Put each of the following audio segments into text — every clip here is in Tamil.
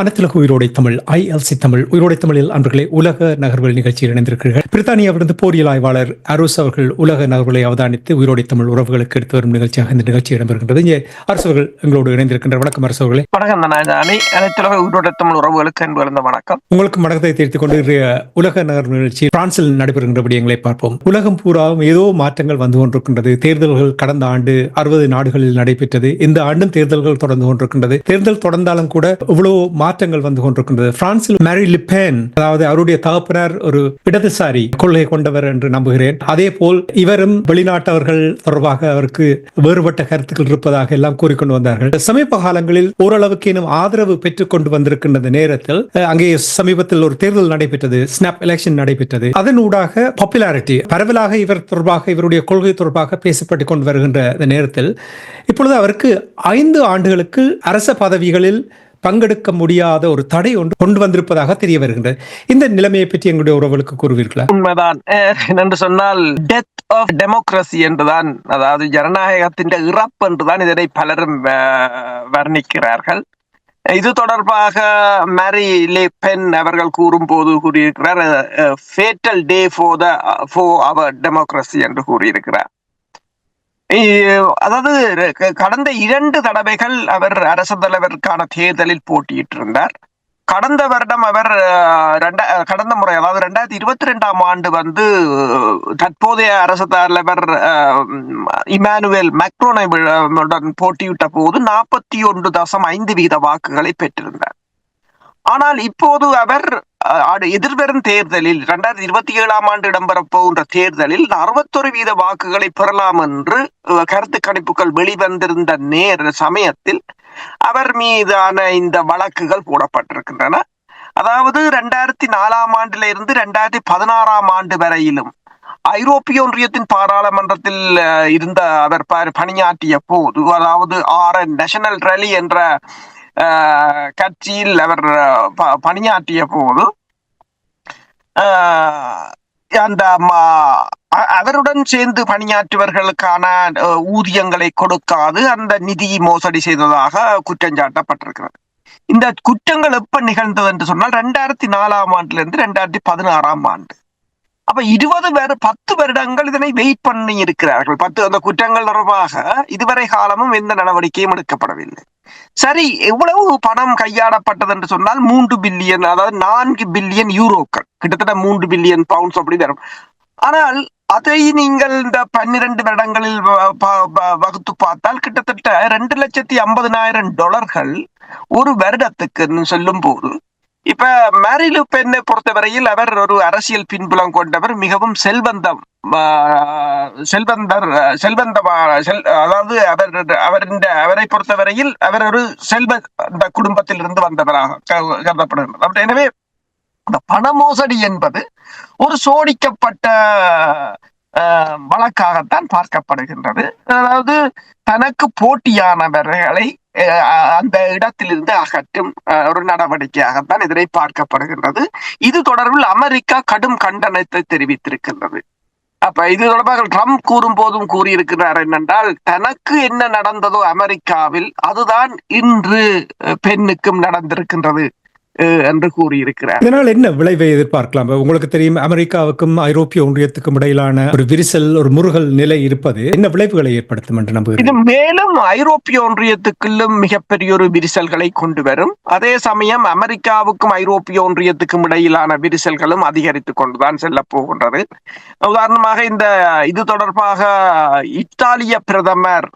அனைத்துலக உயிரோடை தமிழ் ஐஎல்சி தமிழ் உயிரோடை தமிழில் அன்பர்களே உலக நகர்வுகள் நிகழ்ச்சியில் இணைந்திருக்கிறீர்கள். பிரித்தானியாவிலிருந்து போரியல் ஆய்வாளர் அரோஸ் அவர்கள் உலக நகர்வுகளை அவதானித்து உயிரோடை தமிழ் உறவுகளுக்கு எடுத்து வரும் நிகழ்ச்சியாக இந்த நிகழ்ச்சி இடம்பெறுகின்றது. இங்கே அரசு அவர்கள் எங்களோடு இணைந்திருக்கின்ற வணக்கம் அரசு அவர்களே. வணக்கம் அனை அனைத்துலக உயிரோட தமிழ் உறவுகளுக்கு அன்பு கலந்த வணக்கம். உங்களுக்கு மனதை தேர்த்துக் கொண்டு உலக நகர்வு நிகழ்ச்சி பிரான்சில் நடைபெறுகின்ற விடயங்களை பார்ப்போம். உலகம் பூராவும் ஏதோ மாற்றங்கள் வந்து கொண்டிருக்கின்றது. தேர்தல்கள் கடந்த ஆண்டு அறுபது நாடுகளில் நடைபெற்றது. இந்த ஆண்டும் தேர்தல்கள் தொடர்ந்து கொண்டிருக்கின்றது. தேர்தல் தொடர்ந்தாலும் கூட இவ்வளவு மாற்றங்கள் வந்து கொண்டிருக்கின்றது. பிரான்சில் மேரி லிப்பேன் அதாவது அவருடைய தகப்பனார் ஒரு இடதுசாரி கொள்கை கொண்டவர் என்று நம்புகிறேன். அதே போல் இவரும் வெளிநாட்டவர்கள் தொடர்பாக அவருக்கு வேறுபட்ட கருத்துக்கள் இருப்பதாக எல்லாம் கூறிக்கொண்டு வந்தார்கள். சமீப காலங்களில் ஓரளவுக்கு இன்னும் ஆதரவு பெற்றுக் கொண்டு வந்திருக்கின்ற நேரத்தில் அங்கே சமீபத்தில் ஒரு தேர்தல் நடைபெற்றது ஸ்னாப் எலெக்ஷன் நடைபெற்றது. அதன் ஊடாக பாப்புலாரிட்டி பரவலாக இவர் தொடர்பாக இவருடைய கொள்கை தொடர்பாக பேசப்பட்டுக் கொண்டு வருகின்ற நேரத்தில் இப்பொழுது அவருக்கு ஐந்து ஆண்டுகளுக்கு அரச பதவிகளில் பங்கெடுக்க முடியாத ஒரு தடை ஒன்று கொண்டு வந்திருப்பதாக தெரிய வருகின்றது. இந்த நிலைமையை பற்றி எங்களுடைய உறவுகளுக்கு கூறுவீர்களா? உண்மைதான். என்று சொன்னால் டெத் ஆஃப் டெமோக்ரஸி என்றுதான் அதாவது ஜனநாயகத்தின் இறப்பு என்றுதான் இதனை பலரும் வர்ணிக்கிறார்கள். இது தொடர்பாக மேரி லே பென் அவர்கள் கூறும்போது கூறியிருக்கிறார் fatal day for the for our democracy என்று கூறியிருக்கிறார். அதாவது க- கடந்த இரண்டு தடவைகள் அவர் அரசு தலைவருக்கான தேர்தலில் போட்டியிட்டிருந்தார். கடந்த வருடம் அவர் அஹ், கடந்த முறை அதாவது ரெண்டாயிரத்தி இருபத்தி ரெண்டாம் ஆண்டு வந்து தற்போதைய அரசு தலைவர் இமானுவேல் மேக்ரோனை உடன் போட்டியிட்ட போது நாற்பத்தி ஒன்று தசம் ஐந்து வீத வாக்குகளை பெற்றிருந்தார். ஆனால் இப்போது அவர் எதிர்வரும் தேர்தலில் இரண்டாயிரத்தி இருபத்தி ஏழாம் ஆண்டு இடம்பெறப் போகின்ற தேர்தலில் அறுபத்தொரு வீத வாக்குகளை பெறலாம் என்று கருத்து கணிப்புகள் வெளிவந்திருந்த நேர சமயத்தில் அவர் மீதான இந்த வழக்குகள் போடப்பட்டிருக்கின்றன. அதாவது ரெண்டாயிரத்தி நாலாம் ஆண்டுல இருந்து ரெண்டாயிரத்தி பதினாறாம் ஆண்டு வரையிலும் ஐரோப்பிய ஒன்றியத்தின் பாராளுமன்றத்தில் இருந்த அவர் பணியாற்றிய போது அதாவது ஆர் நேஷனல் ரலி என்ற கட்சியில் அவர் பணியாற்றிய போது அந்த அ- அவருடன் சேர்ந்து பணியாற்றுவர்களுக்கான ஊதியங்களை கொடுக்காது அந்த நிதி மோசடி செய்ததாக குற்றஞ்சாட்டப்பட்டிருக்கிறது இந்த குற்றங்கள் எப்ப நிகழ்ந்தது என்று சொன்னால் ரெண்டாயிரத்தி நாலாம் ஆண்டுல இருந்து ரெண்டாயிரத்தி பதினாறாம் ஆண்டு அப்ப இருபது வேறு பத்து வருடங்கள் இதனை வெயிட் பண்ணி இருக்கிறார்கள் பத்து அந்த குற்றங்கள் தொடர்பாக இதுவரை காலமும் எந்த நடவடிக்கையும் எடுக்கப்படவில்லை சரி எவ்வளவு பணம் கையாடப்பட்டது என்று சொன்னால் மூன்று பில்லியன் அதாவது நான்கு பில்லியன் யூரோக்கள். கிட்டத்தட்ட மூன்று பில்லியன் பவுண்ட்ஸ் அப்படி வரும். ஆனால் அதை நீங்கள் இந்த பன்னிரண்டு வருடங்களில் வகுத்து பார்த்தால் கிட்டத்தட்ட ரெண்டு லட்சத்தி ஐம்பதினாயிரம் டாலர்கள் ஒரு வருடத்துக்கு சொல்லும் போது இப்ப மேரிலு பெண்ணை பொறுத்தவரையில் அவர் ஒரு அரசியல் பின்புலம் கொண்டவர் மிகவும் செல்வந்தம் செல்வந்தர் செல்வந்தமா செல் அதாவது அவர் அவர் இந்த அவரை பொறுத்தவரையில் அவர் ஒரு செல்வ அந்த குடும்பத்திலிருந்து வந்தவராக க- அப்படி எனவே இந்த பண மோசடி என்பது ஒரு சோடிக்கப்பட்ட வழக்காகத்தான் பார்க்கப்படுகின்றது. அதாவது தனக்கு போட்டியானவர்களை அந்த இடத்திலிருந்து அகற்றும் ஒரு நடவடிக்கையாகத்தான் இதனை பார்க்கப்படுகின்றது இது தொடர்பில் அமெரிக்கா கடும் கண்டனத்தை தெரிவித்திருக்கின்றது அப்ப இது தொடர்பாக ட்ரம்ப் கூறும் போதும் கூறியிருக்கிறார் என்னென்றால் தனக்கு என்ன நடந்ததோ அமெரிக்காவில் அதுதான் இன்று பெண்ணுக்கும் நடந்திருக்கின்றது என்று கூறியிருக்கிறார். இதனால் என்ன விளைவை எதிர்பார்க்கலாம்? உங்களுக்கு தெரியும் அமெரிக்காவுக்கும் ஐரோப்பிய ஒன்றியத்துக்கும் இடையிலான ஒரு விரிசல் ஒரு முருகல் நிலை இருப்பது என்ன விளைவுகளை ஏற்படுத்தும் என்று இது நம்புகிறேன் மேலும் ஐரோப்பிய ஒன்றியத்துக்குள்ளும் மிகப்பெரிய ஒரு விரிசல்களை கொண்டு வரும். அதே சமயம் அமெரிக்காவுக்கும் ஐரோப்பிய ஒன்றியத்துக்கும் இடையிலான விரிசல்களும் அதிகரித்து கொண்டுதான் செல்ல போகின்றது. உதாரணமாக இந்த இது தொடர்பாக இத்தாலிய பிரதமர்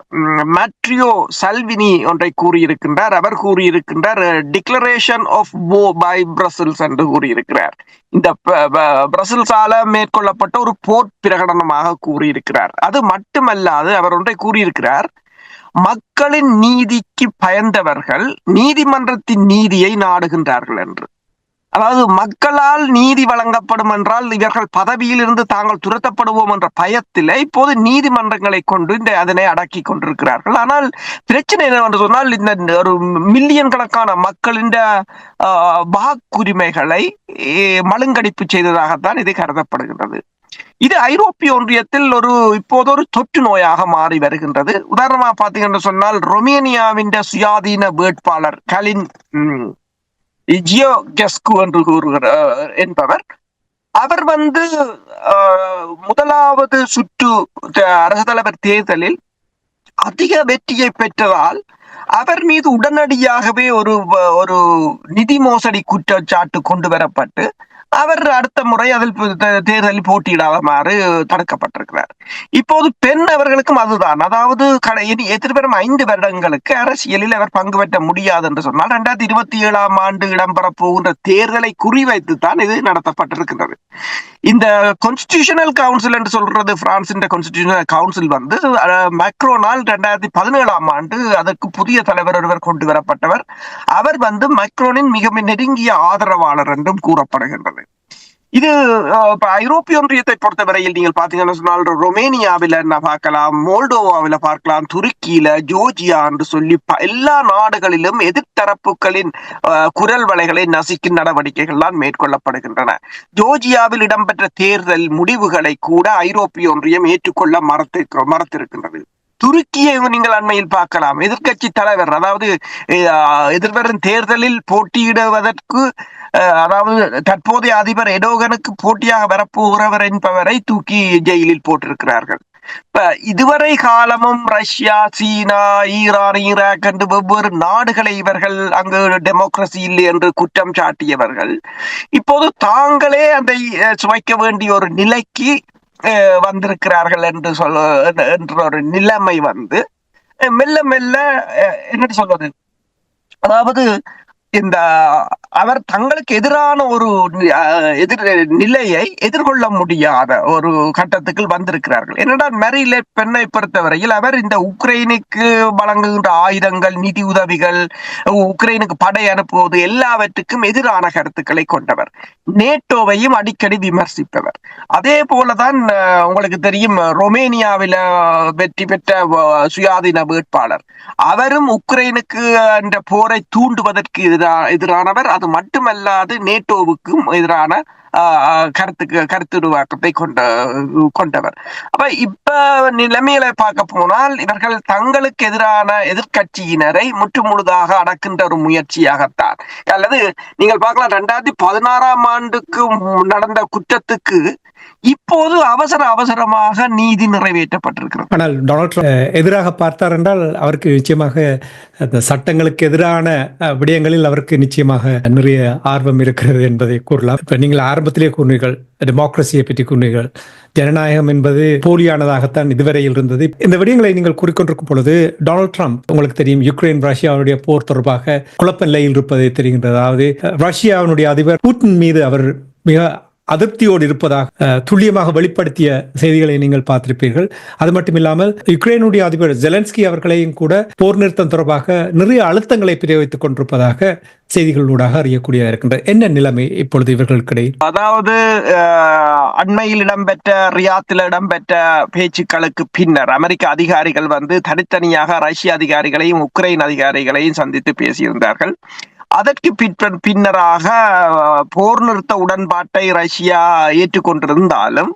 மட்ரியோ சல்வினி ஒன்றை கூறியிருக்கின்றார். அவர் கூறியிருக்கின்றார் டிக்ளரேஷன் ஆஃப் போ பை பிரசல்ஸ் என்று கூறியிருக்கிறார். இந்த பிரசல்ஸால மேற்கொள்ளப்பட்ட ஒரு போர் பிரகடனமாக கூறியிருக்கிறார். அது மட்டுமல்லாது அவர் ஒன்றை கூறியிருக்கிறார் மக்களின் நீதிக்கு பயந்தவர்கள் நீதிமன்றத்தின் நீதியை நாடுகின்றார்கள் என்று. அதாவது மக்களால் நீதி வழங்கப்படும் என்றால் இவர்கள் பதவியில் இருந்து தாங்கள் துரத்தப்படுவோம் என்ற பயத்திலே இப்போது நீதிமன்றங்களை கொண்டு இந்த அதனை அடக்கி கொண்டிருக்கிறார்கள். ஆனால் பிரச்சனை என்னவென்று சொன்னால் இந்த ஒரு மில்லியன் கணக்கான மக்களின் ஆஹ், வாக்குரிமைகளை மழுங்கடிப்பு செய்ததாகத்தான் இது கருதப்படுகின்றது. இது ஐரோப்பிய ஒன்றியத்தில் ஒரு இப்போது ஒரு தொற்று நோயாக மாறி வருகின்றது. உதாரணமா பார்த்தீங்கன்னு சொன்னால் ரொமேனியாவின் சுயாதீன வேட்பாளர் கலின் ஜியோ கெஸ்கு என்று கூறுகிறார் என்பவர். அவர் வந்து ஆஹ், முதலாவது சுற்று அரசு தலைவர் தேர்தலில் அதிக வெற்றியை பெற்றதால் அவர் மீது உடனடியாகவே ஒரு ஒரு நிதி மோசடி குற்றச்சாட்டு கொண்டு வரப்பட்டு அவர் அடுத்த முறை அதில் தேர்தலில் போட்டியிடாதமாறு தடுக்கப்பட்டிருக்கிறார். இப்போது பெண் அவர்களுக்கும் அதுதான். அதாவது கடையின் இனி எதிர்வரும் ஐந்து வருடங்களுக்கு அரசியலில் அவர் பங்கு பெற்ற முடியாது என்று சொன்னால் இரண்டாயிரத்தி இருபத்தி ஏழாம் ஆண்டு இடம்பெறப் போகின்ற தேர்தலை குறிவைத்து தான் இது நடத்தப்பட்டிருக்கின்றது இந்த கான்ஸ்டியூஷனல் கவுன்சில் என்று சொல்றது பிரான்சின் கான்ஸ்டியூஷனல் கவுன்சில் வந்து மைக்ரோனால் ரெண்டாயிரத்தி பதினேழாம் ஆண்டு அதற்கு புதிய தலைவர் ஒருவர் கொண்டு வரப்பட்டவர். அவர் வந்து மைக்ரோனின் மிக நெருங்கிய ஆதரவாளர் என்றும் கூறப்படுகின்றது. இது ஐரோப்பிய ஒன்றியத்தை பொறுத்தவரையில் நீங்கள் பாத்தீங்கன்னா சொன்னால் ரொமேனியாவில நான் பார்க்கலாம் மோல்டோவாவில பார்க்கலாம் துருக்கியில ஜோர்ஜியா என்று சொல்லி ப- எல்லா நாடுகளிலும் எதிர்த்தரப்புகளின் குரல் வலைகளை நசிக்கும் நடவடிக்கைகள் தான் மேற்கொள்ளப்படுகின்றன. ஜோர்ஜியாவில் இடம்பெற்ற தேர்தல் முடிவுகளை கூட ஐரோப்பிய ஒன்றியம் ஏற்றுக்கொள்ள மறத்திருக்க மறத்திருக்கின்றது. துருக்கியை நீங்கள் அண்மையில் பார்க்கலாம். எதிர்க்கட்சி தலைவர் அதாவது எதிர்வரும் தேர்தலில் போட்டியிடுவதற்கு அதாவது தற்போதைய அதிபர் எடோகனுக்கு போட்டியாக வரப்போகிறவர் என்பவரை தூக்கி ஜெயிலில் போட்டிருக்கிறார்கள் இப்ப இதுவரை காலமும் ரஷ்யா சீனா ஈரான் ஈராக் என்று வெவ்வேறு நாடுகளை இவர்கள் அங்கு டெமோக்ரஸி இல்லை என்று குற்றம் சாட்டியவர்கள் இப்போது தாங்களே அதை சுவைக்க வேண்டிய ஒரு நிலைக்கு அஹ், வந்திருக்கிறார்கள் என்று சொல்ல என்ற ஒரு நிலைமை வந்து மெல்ல மெல்ல என்னட்டு என்னன்னு சொல்வது அதாவது இந்த அவர் தங்களுக்கு எதிரான ஒரு எதிர் நிலையை எதிர்கொள்ள முடியாத ஒரு கட்டத்துக்கு வந்திருக்கிறார்கள். என்னடா மெரிலே பெண்ணை பொறுத்தவரையில் அவர் இந்த உக்ரைனுக்கு வழங்குகின்ற ஆயுதங்கள் நிதி உதவிகள் உக்ரைனுக்கு படை அனுப்புவது எல்லாவற்றுக்கும் எதிரான கருத்துக்களை கொண்டவர். நேட்டோவையும் அடிக்கடி விமர்சிப்பவர். அதே போலதான் உங்களுக்கு தெரியும் ரொமேனியாவில வெற்றி பெற்ற சுயாதீன வேட்பாளர். அவரும் உக்ரைனுக்கு என்ற போரை தூண்டுவதற்கு எதிரா எதிரானவர். அது மட்டுமல்லாது நேட்டோவுக்கும் எதிரான கருத்துக்கு கருத்து உருவாக்கத்தை கொண்ட கொண்டவர் அப்ப இப்ப நிலைமையில பார்க்க போனால் இவர்கள் தங்களுக்கு எதிரான எதிர்க்கட்சியினரை முற்று முழுதாக அடக்கின்ற ஒரு முயற்சியாகத்தான் அல்லது நீங்கள் பார்க்கலாம் ரெண்டாயிரத்தி பதினாறாம் ஆண்டுக்கு நடந்த குற்றத்துக்கு இப்போது அவசர அவசரமாக நீதி நிறைவேற்றப்பட்டிருக்கிறது ஆனால் டொனால்ட் எதிராக பார்த்தார் என்றால் அவருக்கு நிச்சயமாக அந்த சட்டங்களுக்கு எதிரான விடயங்களில் அவருக்கு நிச்சயமாக நிறைய ஆர்வம் இருக்கிறது என்பதை கூறலாம் இப்ப நீங்கள் ஆரம்பத்திலே கூறினீர்கள் டெமோக்ரஸியை பற்றி கூறினீர்கள். ஜனநாயகம் என்பது போலியானதாகத்தான் இதுவரையில் இருந்தது. இந்த விடயங்களை நீங்கள் கூறிக்கொண்டிருக்கும் பொழுது டொனால்ட் ட்ரம்ப் உங்களுக்கு தெரியும் யுக்ரைன் ரஷ்யாவுடைய போர் தொடர்பாக குழப்ப நிலையில் இருப்பதை தெரிகின்றது. அதாவது ரஷ்யாவினுடைய அதிபர் புட்டின் மீது அவர் மிக அதிருப்தியோடு இருப்பதாக துல்லியமாக வெளிப்படுத்திய செய்திகளை நீங்கள் பார்த்திருப்பீர்கள். அது மட்டும் இல்லாமல் யுக்ரைனுடைய அதிபர் ஜெலன்ஸ்கி அவர்களையும் கூட போர் நிறுத்தம் தொடர்பாக நிறைய அழுத்தங்களை பிரயோகித்துக் கொண்டிருப்பதாக செய்திகளூடாக அறியக்கூடியதாக இருக்கின்றது என்ன நிலைமை இப்பொழுது இவர்களுக்கிடையே? அதாவது அண்மையில் இடம்பெற்ற ரியாத்தில் இடம்பெற்ற பேச்சுக்களுக்கு பின்னர் அமெரிக்க அதிகாரிகள் வந்து தனித்தனியாக ரஷ்ய அதிகாரிகளையும் உக்ரைன் அதிகாரிகளையும் சந்தித்து பேசியிருந்தார்கள். அதற்கு பிற்ப- பின்னராக போர் நிறுத்த உடன்பாட்டை ரஷ்யா ஏற்றுக்கொண்டிருந்தாலும்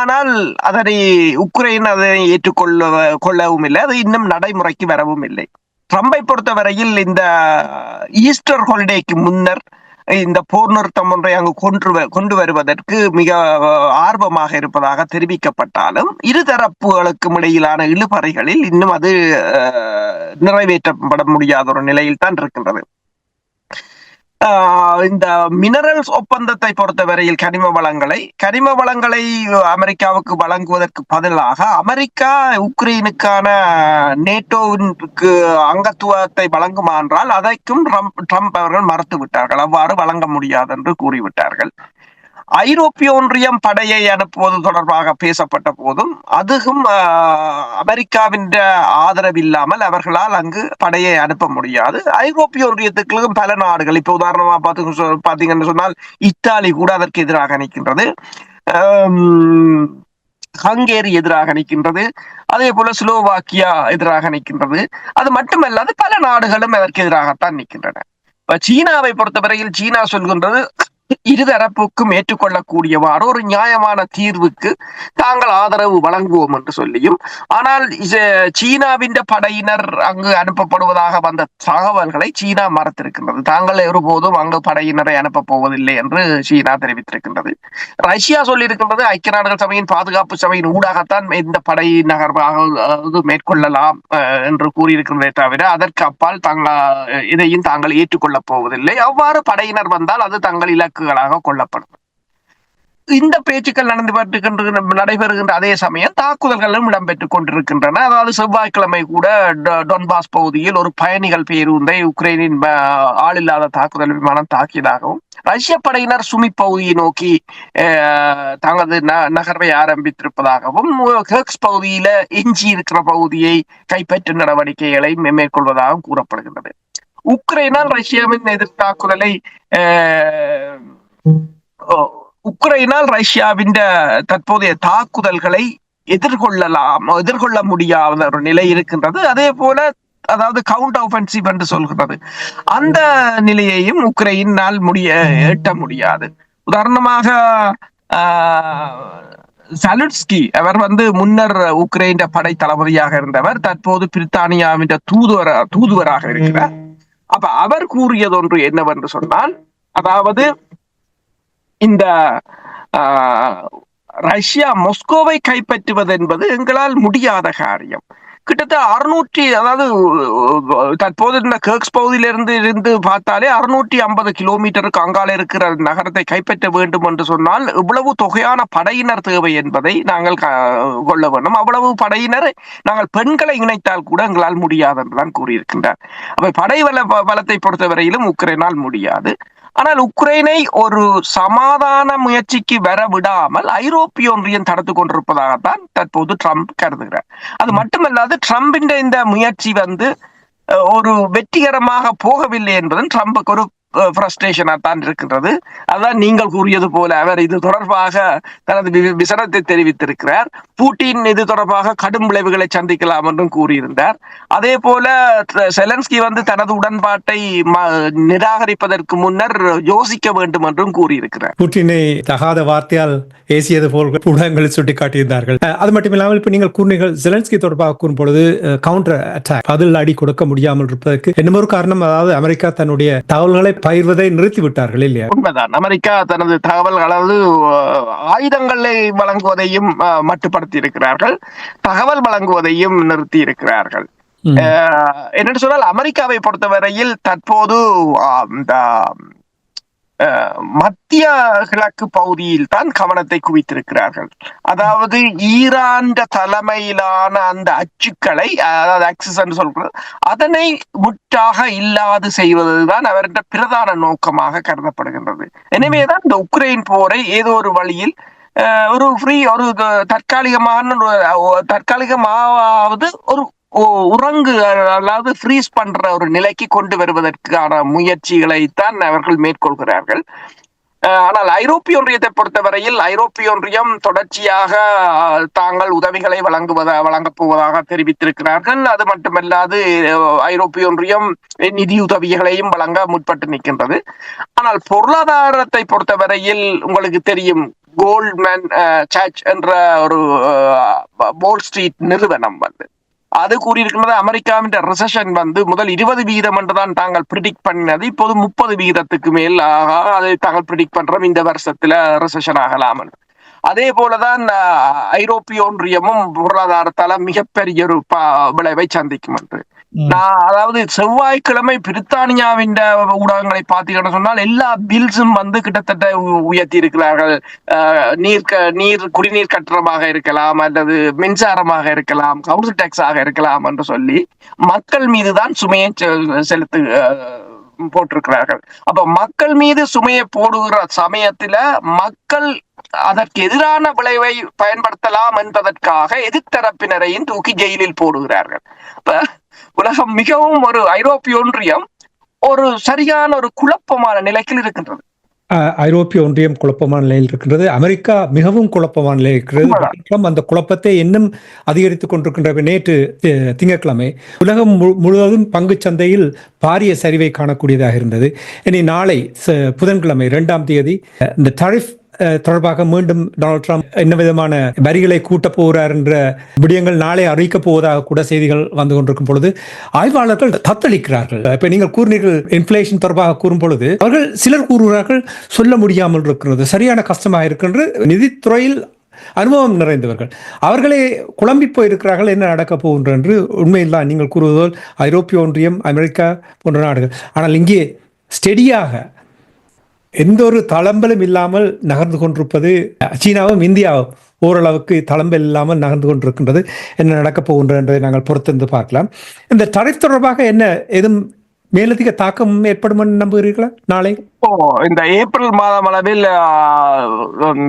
ஆனால் அதனை உக்ரைன் அதனை ஏற்றுக்கொள்ள கொள்ளவும் இல்லை. அது இன்னும் நடைமுறைக்கு வரவும் இல்லை. ட்ரம்பை பொறுத்தவரையில் இந்த ஈஸ்டர் ஹாலிடேக்கு முன்னர் இந்த போர் நிறுத்தம் ஒன்றை அங்கு கொன்று வ- கொண்டு வருவதற்கு மிக ஆர்வமாக இருப்பதாக தெரிவிக்கப்பட்டாலும் இருதரப்புகளுக்கும் இடையிலான இழுபறைகளில் இன்னும் அது நிறைவேற்றப்பட முடியாத ஒரு நிலையில் தான் இருக்கின்றது. இந்த மினரல்ஸ் ஒப்பந்தத்தை பொறுத்தவரையில் கனிம வளங்களை கனிம வளங்களை அமெரிக்காவுக்கு வழங்குவதற்கு பதிலாக அமெரிக்கா உக்ரைனுக்கான நேட்டோவிற்கு அங்கத்துவத்தை வழங்குமா என்றால் அதைக்கும் ட்ரம்ப் ட்ரம்ப் அவர்கள் மறுத்து விட்டார்கள் அவ்வாறு வழங்க முடியாது என்று கூறிவிட்டார்கள். ஐரோப்பிய ஒன்றியம் படையை அனுப்புவது தொடர்பாக பேசப்பட்ட போதும் அதுவும் அமெரிக்காவின் ஆதரவு இல்லாமல் அவர்களால் அங்கு படையை அனுப்ப முடியாது. ஐரோப்பிய ஒன்றியத்துக்கும் பல நாடுகள் இப்ப உதாரணமா பார்த்து பாத்தீங்கன்னு சொன்னால் இத்தாலி கூட அதற்கு எதிராக நிற்கின்றது. ஹங்கேரி எதிராக நிற்கின்றது. அதே போல ஸ்லோவாக்கியா எதிராக நிற்கின்றது. அது மட்டுமல்லாது பல நாடுகளும் அதற்கு எதிராகத்தான் நிற்கின்றன. இப்ப சீனாவை பொறுத்தவரையில் சீனா சொல்கின்றது இருதரப்புக்கும் ஏற்றுக்கொள்ளக்கூடியவாறு ஒரு நியாயமான தீர்வுக்கு தாங்கள் ஆதரவு வழங்குவோம் என்று சொல்லியும் ஆனால் சீனாவின் படையினர் அங்கு அனுப்பப்படுவதாக வந்த தகவல்களை சீனா மறத்திருக்கின்றது. தாங்கள் ஒருபோதும் அங்கு படையினரை அனுப்பப் போவதில்லை என்று சீனா தெரிவித்திருக்கின்றது. ரஷ்யா சொல்லியிருக்கின்றது ஐக்கிய நாடுகள் சபையின் பாதுகாப்பு சபையின் ஊடாகத்தான் இந்த படை நகர்வாக மேற்கொள்ளலாம் அஹ், என்று கூறியிருக்கின்றதே தவிர அதற்கு அப்பால் தாங்கள் இதையும் தாங்கள் ஏற்றுக்கொள்ளப் போவதில்லை. அவ்வாறு படையினர் வந்தால் அது தங்கள் இலக்குகளாக கொள்ளப்படும். இந்த பேச்சுக்கள் நடந்து நடைபெறுகின்ற அதே சமயம் தாக்குதல்களும் இடம்பெற்றுக் கொண்டிருக்கின்றன. அதாவது செவ்வாய்க்கிழமை கூட டொன்பாஸ் பகுதியில் ஒரு பயணிகள் பேருந்தை உக்ரைனின் ஆளில்லாத தாக்குதல் விமானம் தாக்கியதாகவும் ரஷ்ய படையினர் சுமி பகுதியை நோக்கி அஹ், தங்களது ந- நகர்வை ஆரம்பித்திருப்பதாகவும் ஹெர்க்ஸ் பகுதியில எஞ்சி இருக்கிற பகுதியை கைப்பற்றும் நடவடிக்கைகளை மேற்கொள்வதாகவும் கூறப்படுகின்றது. உக்ரைனால் ரஷ்யாவின் எதிர்த்தாக்குதலை உக்ரைனால் ரஷ்யாவின் தற்போதைய தாக்குதல்களை எதிர்கொள்ளலாம் எதிர்கொள்ள முடியாத ஒரு நிலை இருக்கின்றது. அதே போல அதாவது கவுண்ட் ஆஃபென்சிவ் என்று சொல்கிறது அந்த நிலையையும் உக்ரைனால் முடிய எட்ட முடியாது. உதாரணமாக சலுட்ஸ்கி அவர் வந்து முன்னர் உக்ரைன் படை தளபதியாக இருந்தவர் தற்போது பிரித்தானியாவின் தூதுவர தூதுவராக இருக்கிறார். அப்ப அவர் கூறியது ஒன்று என்னவென்று சொன்னால் அதாவது இந்த ஆஹ், ரஷ்யா மொஸ்கோவை கைப்பற்றுவது என்பது எங்களால் முடியாத காரியம். கிட்டத்தட்ட அறுநூற்றி அதாவது தற்போது இந்த கேர்க்ஸ் பகுதியிலிருந்து இருந்து பார்த்தாலே அறுநூற்றி ஐம்பது கிலோமீட்டருக்கு அங்கால இருக்கிற நகரத்தை கைப்பற்ற வேண்டும் என்று சொன்னால் இவ்வளவு தொகையான படையினர் தேவை என்பதை நாங்கள் கொள்ள வேண்டும். அவ்வளவு படையினர் நாங்கள் பெண்களை இணைத்தால் கூட எங்களால் முடியாது என்றுதான் கூறியிருக்கின்றார். அப்ப படை வள பலத்தை பொறுத்தவரையிலும் உக்ரைனால் முடியாது. ஆனால் உக்ரைனை ஒரு சமாதான முயற்சிக்கு வர விடாமல் ஐரோப்பிய ஒன்றியம் தடுத்து கொண்டிருப்பதாகத்தான் தற்போது ட்ரம்ப் கருதுகிறார். அது மட்டுமல்லாது ட்ரம்பின் இந்த முயற்சி வந்து ஒரு வெற்றிகரமாக போகவில்லை என்பதும் ட்ரம்புக்கு ஒரு ஃப்ரஸ்ட்ரேஷனாக தான் இருக்கின்றது அதான் நீங்கள் கூறியது போல அவர் இது தொடர்பாக தனது விசனத்தை தெரிவித்திருக்கிறார். பூட்டின் இது தொடர்பாக கடும் விளைவுகளை சந்திக்கலாம் என்றும் கூறியிருந்தார். அதே போல செலன்ஸ்கி வந்து தனது உடன்பாட்டை நிராகரிப்பதற்கு முன்னர் யோசிக்க வேண்டும் என்றும் கூறியிருக்கிறார். பூட்டினை தகாத வார்த்தையால் பேசியது போல் ஊடகங்களில் சுட்டிக்காட்டியிருந்தார்கள். அது மட்டும் இல்லாமல் இப்ப நீங்கள் கூறினீர்கள் செலன்ஸ்கி தொடர்பாக கூறும் பொழுது கவுண்டர் அட்டாக் பதில் அடி கொடுக்க முடியாமல் இருப்பதற்கு என்னமொரு காரணம் அதாவது அமெரிக்கா தன்னுடைய தகவல்களை பகிர்வதை நிறுத்தி விட்டார்கள் இல்லையா? உண்மைதான். அமெரிக்கா தனது தகவல் அஹ், ஆயுதங்களை வழங்குவதையும் மட்டுப்படுத்தி இருக்கிறார்கள் தகவல் வழங்குவதையும் நிறுத்தி இருக்கிறார்கள் என்னென்னு சொன்னால் அமெரிக்காவை பொறுத்தவரையில் தற்போது இந்த மத்திய கிழக்கு பகுதியில் தான் கவனத்தை குவித்திருக்கிறார்கள். அதாவது ஈரான் தலைமையிலான அந்த அச்சுக்களை அதாவது ஆக்சிஸ் என்று சொல்றது அதனை முற்றாக இல்லாது செய்வதுதான் அவருடைய பிரதான நோக்கமாக கருதப்படுகின்றது. எனவேதான் இந்த உக்ரைன் போரை ஏதோ ஒரு வழியில் அஹ், ஒரு ஃப்ரீ ஒரு தற்காலிகமான தற்காலிகமாவது ஒரு உறங்கு அதாவது ஃப்ரீஸ் பண்ற ஒரு நிலைக்கு கொண்டு வருவதற்கான முயற்சிகளை தான் அவர்கள் மேற்கொள்கிறார்கள். ஆனால் ஐரோப்பிய ஒன்றியத்தை பொறுத்தவரையில் ஐரோப்பிய ஒன்றியம் தொடர்ச்சியாக தாங்கள் உதவிகளை வழங்குவதா வழங்கப் போவதாக தெரிவித்திருக்கிறார்கள். அது மட்டுமல்லாது ஐரோப்பிய ஒன்றியம் நிதி உதவிகளையும் வழங்க முற்பட்டு நிற்கின்றது. ஆனால் பொருளாதாரத்தை பொறுத்தவரையில் உங்களுக்கு தெரியும் கோல்ட்மேன் சர்ச் என்ற ஒரு போல் ஸ்ட்ரீட் நிறுவனம் வந்து. அது கூறியிருக்கின்றது அமெரிக்காவின் ரிசஷன் வந்து முதல் இருபது வீதம் என்றுதான் தாங்கள் ப்ரிடிக்ட் பண்ணினது இப்போது முப்பது வீதத்துக்கு மேல் ஆக அதை தாங்கள் ப்ரிடிக்ட் பண்றோம் இந்த வருஷத்துல ரிசஷன் ஆகலாம் என்று. அதே போலதான் ஐரோப்பிய ஒன்றியமும் பொருளாதாரத்தால மிகப்பெரிய ஒரு விளைவை சந்திக்கும் என்று. நான் அதாவது செவ்வாய்க்கிழமை பிரித்தானியாவின் ஊடகங்களை பார்த்தீங்கன்னு சொன்னால் எல்லா பில்ஸும் வந்து கிட்டத்தட்ட உயர்த்தி இருக்கிறார்கள் நீர் நீர் குடிநீர் கட்டணமாக இருக்கலாம் அல்லது மின்சாரமாக இருக்கலாம் கவுன்சில் டேக்ஸ் ஆக இருக்கலாம் என்று சொல்லி மக்கள் மீதுதான் சுமையை செலுத்து போட்டிருக்கிறார்கள். அப்ப மக்கள் மீது சுமையை போடுகிற சமயத்துல மக்கள் அதற்கு எதிரான விளைவை பயன்படுத்தலாம் என்பதற்காக எதிர்த்தரப்பினரையும் தூக்கி ஜெயிலில் போடுகிறார்கள். இப்ப உலகம் மிகவும் ஒரு ஐரோப்பிய ஒன்றியம் ஒரு சரியான ஒரு குழப்பமான நிலையில் இருக்கின்றது. ஐரோப்பிய ஒன்றியம் குழப்பமான நிலையில் இருக்கின்றது. அமெரிக்கா மிகவும் குழப்பமான நிலையில் இருக்கிறது. ட்ரம்ப் அந்த குழப்பத்தை இன்னும் அதிகரித்துக் கொண்டிருக்கின்ற நேற்று திங்கட்கிழமை உலகம் முழுவதும் பங்குச் சந்தையில் பாரிய சரிவை காணக்கூடியதாக இருந்தது. இனி நாளை புதன்கிழமை இரண்டாம் தேதி இந்த டரிஃப் தொடர்பாக மீண்டும் டொனால்ட் ட்ரம்ப் என்ன விதமான வரிகளை கூட்டப் போகிறார் என்ற விடயங்கள் நாளை அறிவிக்கப் போவதாக கூட செய்திகள் வந்து கொண்டிருக்கும் பொழுது ஆய்வாளர்கள் தத்தளிக்கிறார்கள். இப்ப நீங்கள் கூறினீர்கள் இன்ஃபிளேஷன் தொடர்பாக கூறும் பொழுது அவர்கள் சிலர் கூறுகிறார்கள் சொல்ல முடியாமல் இருக்கிறது சரியான கஷ்டமாக இருக்கின்ற நிதித்துறையில் அனுபவம் நிறைந்தவர்கள். அவர்களே குழம்பி போயிருக்கிறார்கள் என்ன நடக்கப் போகின்ற என்று உண்மையில்தான் நீங்கள் கூறுவதோல் ஐரோப்பிய ஒன்றியம் அமெரிக்கா போன்ற நாடுகள். ஆனால் இங்கே ஸ்டெடியாக எந்த ஒரு தளம்பலும் இல்லாமல் நகர்ந்து கொண்டிருப்பது சீனாவும் இந்தியாவும் ஓரளவுக்கு தளம்பல் இல்லாமல் நகர்ந்து கொண்டிருக்கின்றது. என்ன நடக்கப் போகின்றது என்பதை நாங்கள் பொறுத்திருந்து பார்க்கலாம். இந்த தடை தொடர்பாக என்ன எதுவும் மேலதிக தாக்கம் ஏற்படும் என்று நம்புகிறீர்களா? நாளை? இப்போ இந்த ஏப்ரல் மாதம் அளவில்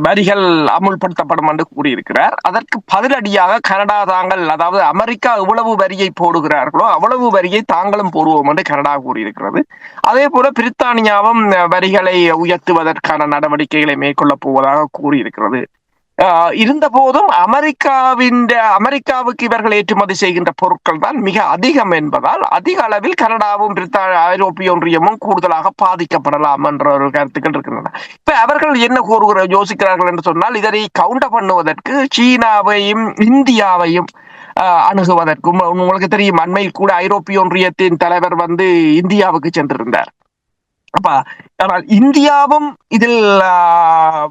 வரிகள் அமுல்படுத்தப்படும் என்று கூறியிருக்கிறார். அதற்கு பதிலடியாக கனடா தாங்கள் அதாவது அமெரிக்கா எவ்வளவு வரியை போடுகிறார்களோ அவ்வளவு வரியை தாங்களும் போடுவோம் என்று கனடா கூறியிருக்கிறது. அதே போல பிரித்தானியாவும் வரிகளை உயர்த்துவதற்கான நடவடிக்கைகளை மேற்கொள்ளப் போவதாக கூறியிருக்கிறது. இருந்த போதும் அமெரிக்காவின் அமெரிக்காவுக்கு இவர்கள் ஏற்றுமதி செய்கின்ற பொருட்கள் தான் மிக அதிகம் என்பதால் அதிக அளவில் கனடாவும் ஐரோப்பிய ஒன்றியமும் கூடுதலாக பாதிக்கப்படலாம் என்ற ஒரு கருத்துக்கள் இருக்கின்றன. இப்ப அவர்கள் என்ன கூறுகிற யோசிக்கிறார்கள் என்று சொன்னால் இதனை கவுண்டர் பண்ணுவதற்கு சீனாவையும் இந்தியாவையும் அணுகுவதற்கும் உங்களுக்கு தெரியும் அண்மையில் கூட ஐரோப்பிய ஒன்றியத்தின் தலைவர் வந்து இந்தியாவுக்கு சென்றிருந்தார். ஆனால் இந்தியாவும் இதில் ஆஹ்,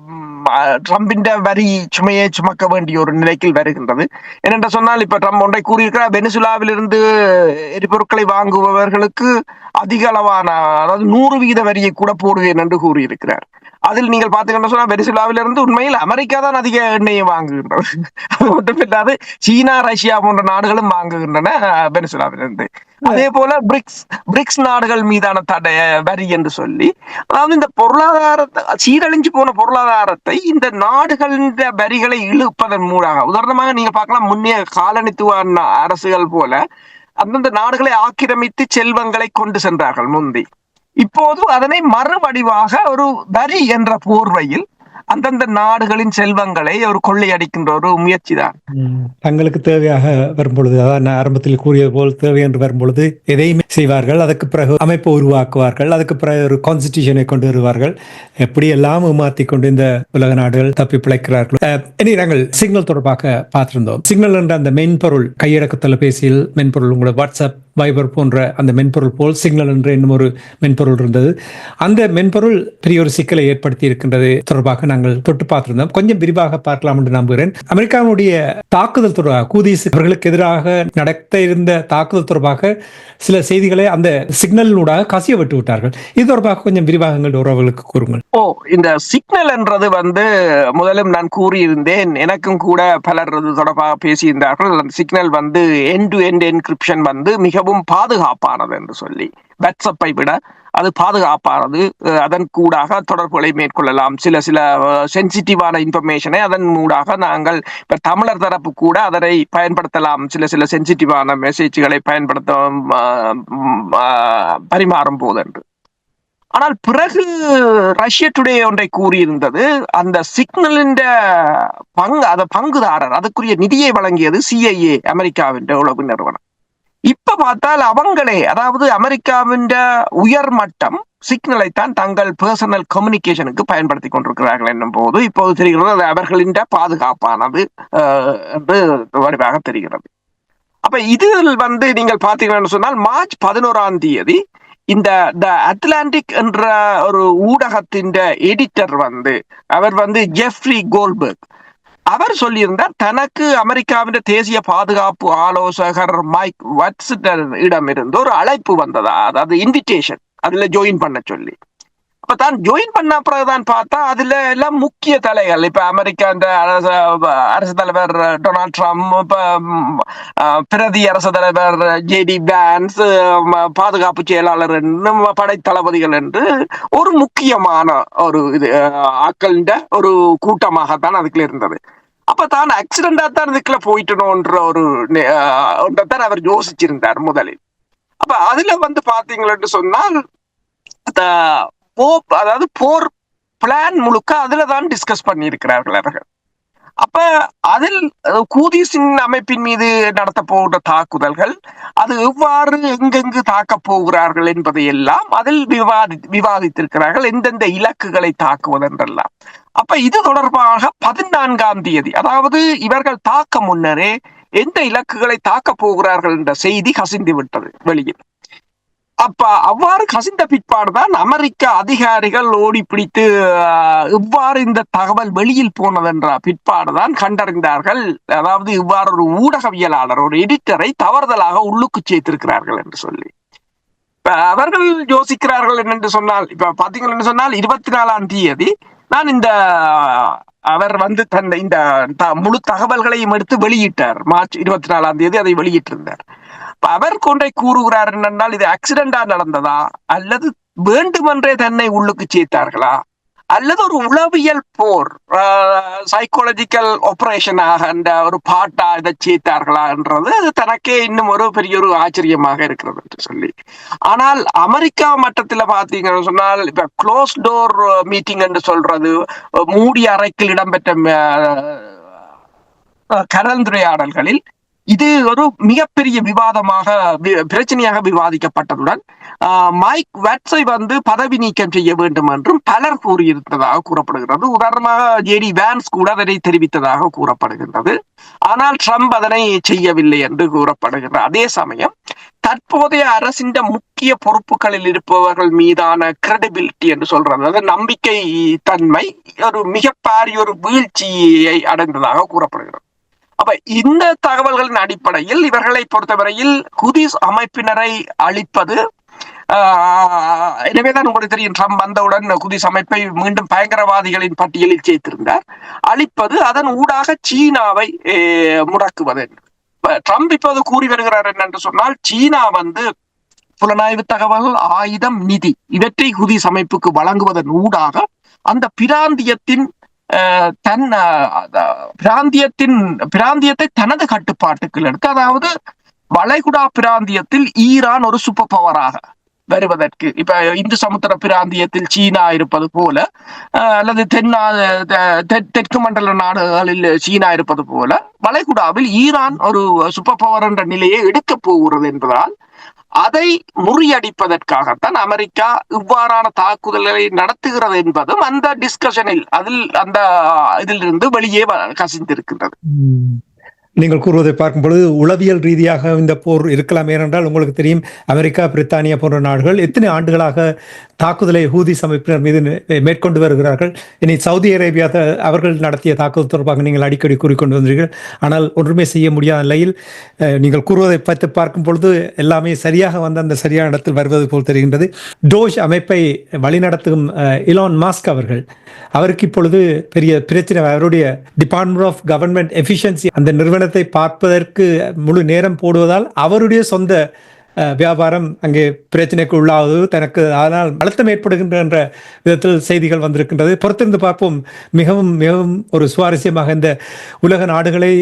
ட்ரம்பின் வரி சுமையை சுமக்க வேண்டிய ஒரு நிலைக்கு வருகின்றது. ஏனென்று சொன்னால் இப்ப ட்ரம்ப் ஒன்றை கூறியிருக்கிறார் வெனிசுலாவிலிருந்து எரிபொருட்களை வாங்குபவர்களுக்கு அதிக அளவான அதாவது நூறு வீத வரியை கூட போடுவேன் என்று கூறியிருக்கிறார். அதில் நீங்கள் பார்த்தீங்கன்னா சொன்னா வெனிசுலாவிலிருந்து உண்மையில் அமெரிக்கா தான் அதிக எண்ணெயை வாங்குகின்றது. அது மட்டும் இல்லாது சீனா ரஷ்யா போன்ற நாடுகளும் வாங்குகின்றன வெனிசுலாவிலிருந்து. அதே போல பிரிக்ஸ் பிரிக்ஸ் நாடுகள் மீதான தடை வரி என்று சொல்லி அதாவது இந்த பொருளாதாரத்தை சீரழிஞ்சு போன பொருளாதாரத்தை இந்த நாடுகளின் வரிகளை இழுப்பதன் மூலமாக உதாரணமாக நீங்க பார்க்கலாம் முன்னைய காலனித்துவ அரசுகள் போல அந்தந்த நாடுகளை ஆக்கிரமித்து செல்வங்களை கொண்டு சென்றார்கள் முந்தி. இப்போது அதனை மறுவடிவாக ஒரு வரி என்ற போர்வையில் அந்தந்த நாடுகளின் செல்வங்களை ஒரு கொள்ளையடிக்கின்ற ஒரு முயற்சி தான் தங்களுக்கு தேவையாக வரும்பொழுது அதான் நான் ஆரம்பத்தில் கூறியது போல் தேவை என்று வரும்பொழுது எதையுமே செய்வார்கள் அதுக்கு பிறகு அமைப்பை உருவாக்குவார்கள் அதுக்கு பிறகு ஒரு கான்ஸ்டிடியூஷனை கொண்டு வருவார்கள். எப்படி எல்லாம் மாற்றி கொண்டு இந்த உலக நாடுகள் தப்பி பிழைக்கிறார்கள் இனி நாங்கள் சிக்னல் தொடர்பாக பார்த்திருந்தோம். சிக்னல் என்ற அந்த மென்பொருள் கையடக்க தொலைபேசியில் மென்பொருள் உங்களோட வாட்ஸ்அப் வைபர் போன்ற அந்த மென்பொருள் போல் சிக்னல் என்ற இன்னும் ஒரு மென்பொருள் இருந்தது. அந்த மென்பொருள் பெரிய ஒரு சிக்கலை ஏற்படுத்தி இருக்கின்றது தொடர்பாக நாங்கள் தொட்டு பார்த்திருந்தோம். கொஞ்சம் விரிவாக பார்க்கலாம் என்று நம்புகிறேன். அமெரிக்காவுடைய தாக்குதல் தொடர்பாக கூதிஸ் அவர்களுக்கு எதிராக நடத்த இருந்த தாக்குதல் தொடர்பாக சில செய்திகளை அந்த சிக்னலினூடாக கசிய விட்டு விட்டார்கள். இது தொடர்பாக கொஞ்சம் விரிவாக எங்கள் உறவுகளுக்கு கூறுங்கள். ஓ இந்த சிக்னல் என்றது வந்து முதலும் நான் கூறியிருந்தேன். எனக்கும் கூட பலர் தொடர்பாக பேசியிருந்தார்கள். அந்த சிக்னல் வந்து என் டு என் என்கிரிப்ஷன் வந்து மிகவும் பாதுகாப்பானது என்று சொல்லி. வாட்ஸ்அப்பை விட அது பாதுகாப்பானது. அதன் கூடாக தொடர்புகளை மேற்கொள்ளலாம். சில சில சென்சிட்டிவான இன்ஃபர்மேஷனை அதன் மூடாக நாங்கள் இப்ப தமிழர் தரப்பு கூட அதனை பயன்படுத்தலாம். சில சில சென்சிட்டிவான மெசேஜ்களை பயன்படுத்த பரிமாறும் போது என்று பரிமாறும் போதென்று. ஆனால் பிறகு ரஷ்ய டுடே ஒன்றை கூறியிருந்தது அந்த சிக்னலின் பங்கு அந்த பங்குதாரர் அதுக்குரிய நிதியை வழங்கியது சிஐஏ அமெரிக்காவின் உளவு நிறுவனம். இப்ப பார்த்தால் அவங்களே அதாவது அமெரிக்காவின் உயர் மட்டம் சிக்னலை தான் தங்கள் பர்சனல் கம்யூனிகேஷனுக்கு பயன்படுத்தி கொண்டிருக்கிறார்கள் என்னும் போது இப்போது தெரிகிறது அது அவர்களின் பாதுகாப்பானது ஆஹ், என்று வடிவாக தெரிகிறது. அப்ப இதில் வந்து நீங்கள் பார்த்தீங்கன்னு சொன்னால் மார்ச் பதினோராம் தேதி இந்த த அட்லாண்டிக் என்ற ஒரு ஊடகத்தின் எடிட்டர் வந்து அவர் வந்து ஜெஃப்ரி கோல்பர்க் அவர் சொல்லியிருந்தார் தனக்கு அமெரிக்காவின் தேசிய பாதுகாப்பு ஆலோசகர் மைக் வாட்ஸிடம் இருந்து ஒரு அழைப்பு வந்ததா? அதாவது இன்விடேஷன் அதுல ஜாயின் பண்ண சொல்லி. அப்பதான் ஜாயின் பண்ண பிறகுதான் பார்த்தா அதுல எல்லாம் முக்கிய தலைகள். இப்ப அமெரிக்கா இந்த அரசு அரசு தலைவர் டொனால்ட் ட்ரம்ப் இப்ப பிரதி அரசு தலைவர் ஜேடி பேன்ஸ் பாதுகாப்பு செயலாளர் என்று படைத்தளபதிகள் படை தளபதிகள் என்று ஒரு முக்கியமான ஒரு இது அஹ், ஒரு கூட்டமாகத்தான் அதுக்குள்ள இருந்தது. அப்ப தான் ஆக்சிடென்டா தான் இதுக்குள்ள போயிட்டணும்ன்ற ஒரு தான் அவர் யோசிச்சிருந்தார் முதலில். அப்ப அதுல வந்து பாத்தீங்களன்னு சொன்னால் அந்த போப் அதாவது போர் பிளான் முழுக்க அதுல தான் டிஸ்கஸ் பண்ணியிருக்கிறார்கள் அவர்கள். அப்ப அதில் கூதிசின் அமைப்பின் மீது நடத்த போகிற தாக்குதல்கள் அது எவ்வாறு எங்கெங்கு தாக்க போகிறார்கள் என்பதை எல்லாம் அதில் விவாதி விவாதித்திருக்கிறார்கள் எந்தெந்த இலக்குகளை தாக்குவதென்றெல்லாம். அப்ப இது தொடர்பாக பதினான்காம் தேதி அதாவது இவர்கள் தாக்க முன்னரே எந்த இலக்குகளை தாக்க போகிறார்கள் என்ற செய்தி கசிந்து விட்டது வெளியில். அப்ப அவ்வாறு கசிந்த பிற்பாடுதான் அமெரிக்க அதிகாரிகள் ஓடி பிடித்து இவ்வாறு இந்த தகவல் வெளியில் போனதென்ற பிற்பாடுதான் கண்டறிந்தார்கள். அதாவது இவ்வாறு ஒரு ஊடகவியலாளர் ஒரு எடிட்டரை தவறுதலாக உள்ளுக்கு சேர்த்திருக்கிறார்கள் என்று சொல்லி. இப்ப அவர்கள் யோசிக்கிறார்கள் என்னென்று சொன்னால் இப்ப பாத்தீங்கன்னு சொன்னால் இருபத்தி நாலாம் தேதி நான் இந்த அவர் வந்து தன் இந்த முழு தகவல்களையும் எடுத்து வெளியிட்டார். மார்ச் இருபத்தி நாலாம் தேதி அதை வெளியிட்டிருந்தார். அவர் கொன்றை கூறுகிறார் என்னென்னால் இது ஆக்சிடென்டா நடந்ததா? அல்லது வேண்டுமென்றே தன்னை உள்ளுக்கு சேர்த்தார்களா? அல்லது ஒரு உளவியல் போர் சைக்காலஜிக்கல் ஆபரேஷனாக அந்த ஒரு பாட்டா இதை சேர்த்தார்களா என்றது அது தனக்கே இன்னும் ஒரு பெரிய ஒரு ஆச்சரியமாக இருக்கிறது என்று சொல்லி. ஆனால் அமெரிக்கா மட்டத்துல பார்த்தீங்கன்னு சொன்னால் இப்ப க்ளோஸ் டோர் மீட்டிங் என்று சொல்றது மூடி அறைக்கில் இடம்பெற்ற கலந்துரையாடல்களில் இது ஒரு மிகப்பெரிய விவாதமாக பிரச்சனையாக விவாதிக்கப்பட்டதுடன் ஆஹ், மைக் வாட்ஸை வந்து பதவி நீக்கம் செய்ய வேண்டும் என்றும் பலர் கூறியிருந்ததாக கூறப்படுகிறது. உதாரணமாக ஜேடி வேன்ஸ் கூட அதனை தெரிவித்ததாக கூறப்படுகின்றது. ஆனால் ட்ரம்ப் அதனை செய்யவில்லை என்று கூறப்படுகின்றது அதே சமயம் தற்போதைய அரசின் முக்கிய பொறுப்புகளில் இருப்பவர்கள் மீதான கிரெடிபிலிட்டி என்று சொல்றது அதாவது நம்பிக்கை தன்மை ஒரு மிக ஒரு வீழ்ச்சியை அடைந்ததாக கூறப்படுகிறது. அப்ப இந்த தகவல்களின் அடிப்படையில் இவர்களை பொறுத்தவரையில் குதிஸ் அமைப்பினரை அழிப்பது ஆஹ், எனவேதான் உங்களுக்கு தெரியும் ட்ரம்ப் வந்தவுடன் குதிஸ் அமைப்பை மீண்டும் பயங்கரவாதிகளின் பட்டியலில் சேர்த்திருந்தார். அழிப்பது அதன் ஊடாக சீனாவை முடக்குவது. ட்ரம்ப் இப்போது கூறி வருகிறார் என்னென்று சொன்னால் சீனா வந்து புலனாய்வு தகவல் ஆயுதம் நிதி இவற்றை குதிஸ் அமைப்புக்கு வழங்குவதன் ஊடாக அந்த பிராந்தியத்தின் தன் பிராந்தியத்தின் பிராந்தியத்தை தனது கட்டுப்பாட்டுக்குள் எடுக்க அதாவது வளைகுடா பிராந்தியத்தில் ஈரான் ஒரு சூப்பர் பவராக வருவதற்கு. இப்ப இந்து சமுத்திர பிராந்தியத்தில் சீனா இருப்பது போல அஹ், அல்லது தென்னா தெற்கு மண்டல நாடுகளில் சீனா இருப்பது போல வளைகுடாவில் ஈரான் ஒரு சூப்பர் பவர் என்ற நிலையை எடுக்க போகிறது என்பதால் அதை முறியடிப்பதற்காகத்தான் அமெரிக்கா இவ்வாறான தாக்குதல்களை நடத்துகிறது என்பதும் அந்த டிஸ்கஷனில் அதில் அந்த இதிலிருந்து வெளியே வ- கசிந்திருக்கின்றது. நீங்கள் கூறுவதை பார்க்கும் பொழுது உளவியல் ரீதியாக இந்த போர் இருக்கலாம் ஏனென்றால் உங்களுக்கு தெரியும் அமெரிக்கா பிரித்தானியா போன்ற நாடுகள் எத்தனை ஆண்டுகளாக தாக்குதலை ஹூதி அமைப்பினர் மீது மேற்கொண்டு வருகிறார்கள். இனி சவுதி அரேபியா அவர்கள் நடத்திய தாக்குதல் தொடர்பாக நீங்கள் அடிக்கடி கூறிக்கொண்டு வந்தீர்கள். ஆனால் ஒன்றுமே செய்ய முடியாத நிலையில் நீங்கள் கூறுவதை பார்த்து பார்க்கும் பொழுது எல்லாமே சரியாக வந்து அந்த சரியான இடத்தில் வருவது போல் தெரிகின்றது. டோஷ் அமைப்பை வழிநடத்தும் இலான் மாஸ்க் அவர்கள் அவருக்கு இப்பொழுது பெரிய பிரச்சனை அவருடைய டிபார்ட்மெண்ட் ஆஃப் கவர்மெண்ட் எஃபிஷியன்சி அந்த நிறுவனத்தை பார்ப்பதற்கு முழு நேரம் போடுவதால் அவருடைய சொந்த வியாபாரம் அங்கே பிரச்சனைக்கு உள்ளாவது தனக்கு அதனால் அழுத்தம் ஏற்படுகின்ற என்ற விதத்தில் செய்திகள் வந்திருக்கின்றது. பொறுத்திருந்து பார்ப்போம். மிகவும் மிகவும் ஒரு சுவாரஸ்யமாக இந்த உலக நாடுகளை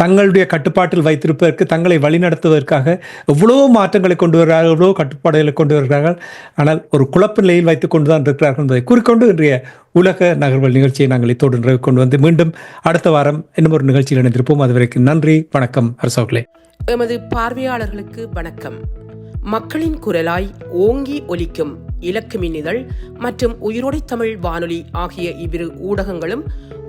தங்களுடைய கட்டுப்பாட்டில் வைத்திருப்பதற்கு தங்களை வழிநடத்துவதற்காக எவ்வளவோ மாற்றங்களை கொண்டு வருகிறார்கள் எவ்வளோ கட்டுப்பாடுகளை கொண்டு வருகிறார்கள். ஆனால் ஒரு குழப்ப நிலையில் வைத்துக் கொண்டுதான் இருக்கிறார்கள் என்பதை கூறிக்கொண்டு இன்றைய உலக நகர்வல் நிகழ்ச்சியை நாங்கள் இத்தோடு நிறைவு கொண்டு வந்து மீண்டும் அடுத்த வாரம் இன்னும் ஒரு நிகழ்ச்சியில் இணைந்திருப்போம். அதுவரைக்கும் நன்றி வணக்கம் அரசோகலே எமது பார்வையாளர்களுக்கு வணக்கம். மக்களின் குரலாய் ஓங்கி ஒலிக்கும் இலக்கு மின்னிதழ் மற்றும் உயிரோடை தமிழ் வானொலி ஆகிய இவ்விரு ஊடகங்களும்